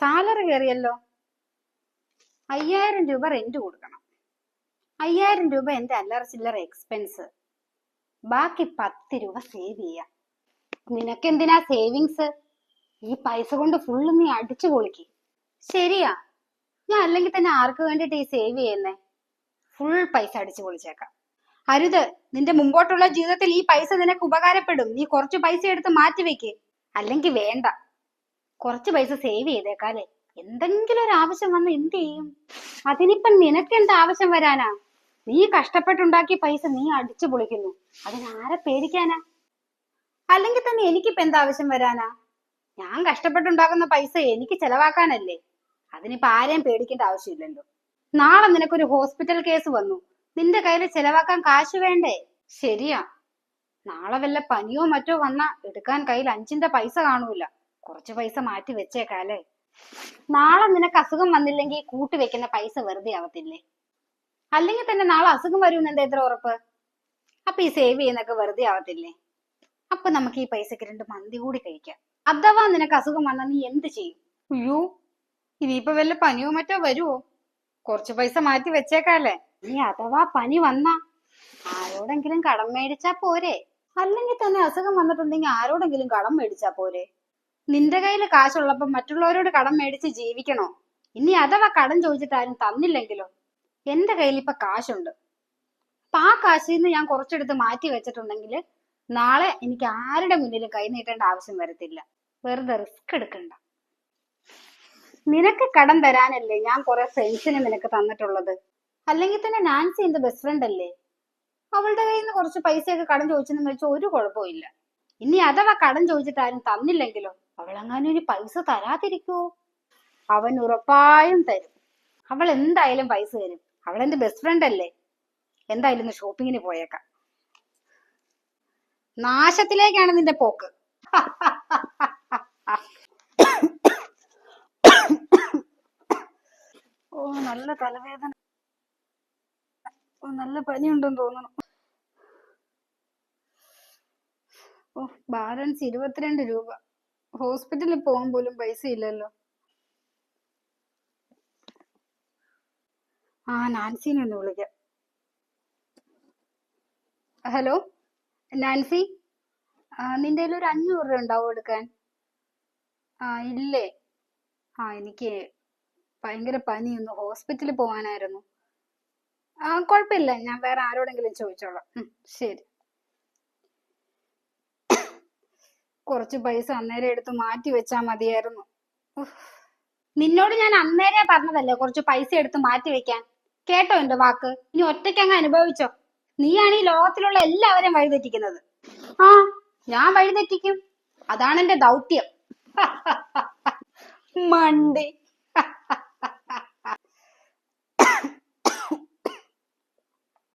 Salary കയറിയല്ലോ അയ്യായിരം രൂപ rent കൊടുക്കണം. അയ്യായിരം രൂപ എന്റെ അല്ലറ ചില്ലറ എക്സ്പെൻസ് ബാക്കി പത്ത് രൂപ സേവ് ചെയ്യാം. നിനക്കെന്തിനാ സേവിങ്സ് ഈ പൈസ കൊണ്ട് ഫുള്ള് നീ അടിച്ചു പൊളിക്ക്. ശരിയാ. ഞാൻ അല്ലെങ്കിൽ തന്നെ ആർക്ക് വേണ്ടിട്ട് ഈ സേവ് ചെയ്യുന്നേ? ഫുൾ പൈസ അടിച്ചു പൊളിച്ചേക്കാം. അരുത് നിന്റെ മുമ്പോട്ടുള്ള ജീവിതത്തിൽ ഈ പൈസ നിനക്ക് ഉപകാരപ്പെടും. നീ കുറച്ച് പൈസ എടുത്ത് മാറ്റി വെക്ക് അല്ലെങ്കിൽ വേണ്ട. കുറച്ച് പൈസ സേവ് ചെയ്തേക്കാലേ എന്തെങ്കിലും ഒരു ആവശ്യം വന്ന് എന്ത് ചെയ്യും? അതിനിപ്പം നിനക്ക് എന്ത് ആവശ്യം വരാനാ? നീ കഷ്ടപ്പെട്ടുണ്ടാക്കിയ പൈസ നീ അടിച്ചു പൊളിക്കുന്നു. അതിനാരെ പേടിക്കാനാ? അല്ലെങ്കിൽ തന്നെ എനിക്കിപ്പോ എന്താവശ്യം വരാനാ? ഞാൻ കഷ്ടപ്പെട്ടുണ്ടാക്കുന്ന പൈസ എനിക്ക് ചെലവാക്കാനല്ലേ? അതിനിപ്പോ ആരെയും പേടിക്കേണ്ട ആവശ്യമില്ലല്ലോ. നാളെ നിനക്കൊരു ഹോസ്പിറ്റൽ കേസ് വന്നു. നിന്റെ കയ്യിൽ ചെലവാക്കാൻ കാശ് വേണ്ടേ? ശരിയാ. നാളെ വല്ല പനിയോ മറ്റോ വന്നാ എടുക്കാൻ കയ്യിൽ അഞ്ചിന്റെ പൈസ കാണൂല. കുറച്ച് പൈസ മാറ്റി വെച്ചേക്കാല്ലേ നാളെ നിനക്ക് അസുഖം വന്നില്ലെങ്കിൽ കൂട്ടി വെക്കുന്ന പൈസ വെറുതെ ആവത്തില്ലേ? അല്ലെങ്കിൽ തന്നെ നാളെ അസുഖം വരുമെന്ന് എന്താ എത്ര ഉറപ്പ്? അപ്പൊ ഈ സേവ് ചെയ്യുന്നൊക്കെ വെറുതെ ആവത്തില്ലേ? അപ്പൊ നമുക്ക് ഈ പൈസക്ക് രണ്ട് മന്തി കൂടി കഴിക്കാം. അഥവാ നിനക്ക് അസുഖം വന്നാൽ നീ എന്ത് ചെയ്യും? അയ്യോ ഇനിയിപ്പോ വല്ല പനിയോ മറ്റോ വരുവോ? കുറച്ച് പൈസ മാറ്റി വെച്ചേക്കാല്ലേ നീ അഥവാ പനി വന്നാ ആരോടെങ്കിലും കടം മേടിച്ചാ പോരെ. അല്ലെങ്കിൽ തന്നെ അസുഖം വന്നിട്ടുണ്ടെങ്കിൽ ആരോടെങ്കിലും കടം മേടിച്ചാ പോരെ. നിന്റെ കയ്യിൽ കാശുള്ളപ്പോ മറ്റുള്ളവരോട് കടം മേടിച്ച് ജീവിക്കണോ? ഇനി അഥവാ കടം ചോദിച്ചിട്ട് ആരും തന്നില്ലെങ്കിലോ? എന്റെ കയ്യിൽ ഇപ്പൊ കാശുണ്ട്. അപ്പൊ ആ കാശിൽ നിന്ന് ഞാൻ കുറച്ചെടുത്ത് മാറ്റി വെച്ചിട്ടുണ്ടെങ്കിൽ നാളെ എനിക്ക് ആരുടെ മുന്നിലും കൈ നീട്ടേണ്ട ആവശ്യം വരത്തില്ല. വെറുതെ റിസ്ക് എടുക്കണ്ട. നിനക്ക് കടം തരാനല്ലേ ഞാൻ കുറെ ഫ്രണ്ട്സിനെ നിനക്ക് തന്നിട്ടുള്ളത്? അല്ലെങ്കിൽ തന്നെ നാൻസി എന്റെ ബെസ്റ്റ് ഫ്രണ്ട് അല്ലേ? അവളുടെ കയ്യിൽ നിന്ന് കുറച്ച് പൈസയൊക്കെ കടം ചോദിച്ചെന്ന് വെച്ചാൽ ഒരു കുഴപ്പമില്ല ഇനി അഥവാ കടം ചോദിച്ചിട്ട് ആരും തന്നില്ലെങ്കിലോ? അവളെങ്ങാനും ഒരു പൈസ തരാതിരിക്കുവോ അവൻ ഉറപ്പായും തരും. അവൾ എന്തായാലും പൈസ തരും. അവൾ എന്റെ ബെസ്റ്റ് ഫ്രണ്ട് അല്ലേ? എന്തായാലും ഇന്ന് ഷോപ്പിങ്ങിന് പോയേക്കാം. നാശത്തിലേക്കാണ് നിന്റെ പോക്ക്. ഓ നല്ല തലവേദന. ഓ നല്ല പനിയുണ്ടെന്ന് തോന്നുന്നു. ഓ ബാലൻസ് ഇരുപത്തിരണ്ട് രൂപ. ഹോസ്പിറ്റലിൽ പോകാൻ പോലും പൈസ ഇല്ലല്ലോ. ആ നാൻസിനെ ഒന്ന് വിളിക്കാം. Hello Nancy? നിന്റെ കയ്യിൽ ഒരു അഞ്ഞൂറ് രൂപ ഉണ്ടാവും എടുക്കാൻ ആ ഇല്ലേ. ആ എനിക്ക് ഭയങ്കര പനിയൊന്നു ഹോസ്പിറ്റലിൽ പോകാനായിരുന്നു. ആ കുഴപ്പമില്ല. ഞാൻ വേറെ ആരോടെങ്കിലും ചോദിച്ചോളാം. ശരി. കുറച്ച് പൈസ അന്നേരം എടുത്ത് മാറ്റി വെച്ചാ മതിയായിരുന്നു. നിന്നോട് ഞാൻ അന്നേരെ പറഞ്ഞതല്ലേ കുറച്ച് പൈസ എടുത്ത് മാറ്റി വെക്കാൻ? കേട്ടോ എന്റെ വാക്ക്? ഇനി ഒറ്റയ്ക്ക് അങ്ങ് അനുഭവിച്ചോ? നീയാണ് ഈ ലോകത്തിലുള്ള എല്ലാവരെയും വഴിതെറ്റിക്കുന്നത്. ആ ഞാൻ വഴിതെറ്റിക്കും. അതാണ് എന്റെ ദൗത്യം. മണ്ടി.